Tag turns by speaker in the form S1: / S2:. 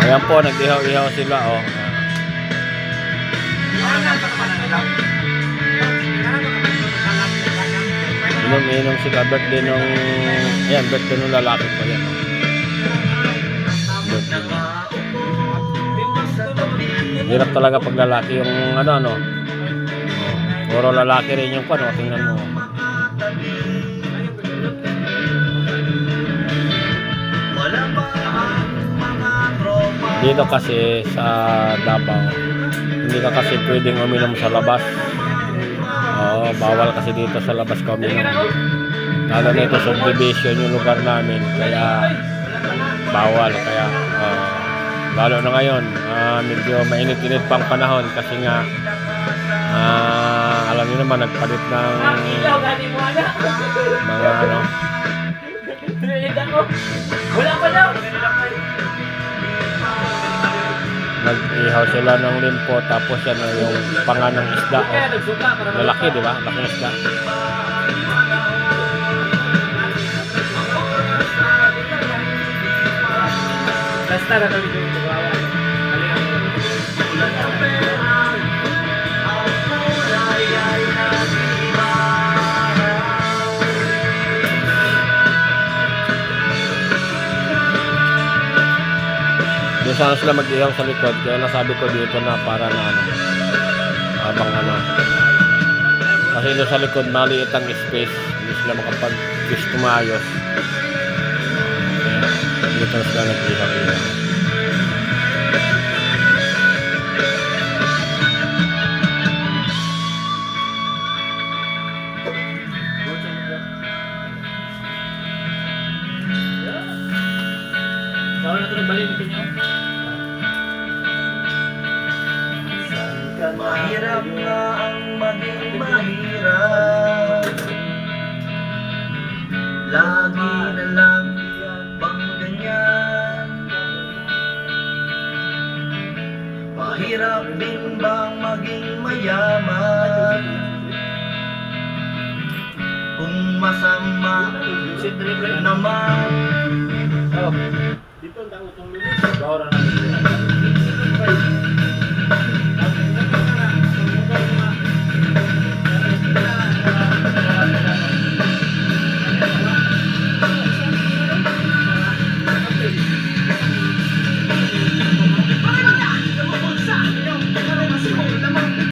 S1: Ayan po, nag-ihaw-ihaw sila, oh. Inom-inom sila, birthday nung, ayan, birthday nung lalaki ko yan, oh. Hirap talaga pag lalaki yung ano, ano. Puro lalaki rin yung kwan, oh. Tingnan mo. Dito kasi sa Davao, hindi ka kasi pwedeng uminom sa labas. Oo, bawal kasi dito sa labas ka uminom. Lalo na ito subdivision yung lugar namin, kaya bawal. Kaya ah, lalo na ngayon, ah, medyo mainit-init pang panahon kasi nga ah, alam niyo naman nagpalit ng mga ano,
S2: Wala
S1: nag-ihaw sila ng limpo tapos yan ah, yung panga ng isda.
S2: Kaya
S1: Oh. Lalaki, di ba? Laki isda.
S2: Basta na kami yung
S1: Doon sana sila mag-ihaw sa likod. Kaya nasabi ko dito na para na ano. Habang ano. Kasi doon sa likod, maliit ang space. Hindi sila makapag-fish tumayos. Kaya dito sila nag-ihaw-ihaw.
S2: Bawal na ito nagbalik niyo.
S3: Mahirap nga ang maging mahirap. Lagi na lang bang ganyan? Mahirap din bang maging mayaman? Kung masama
S2: na
S3: naman.
S2: Oh. Dito ang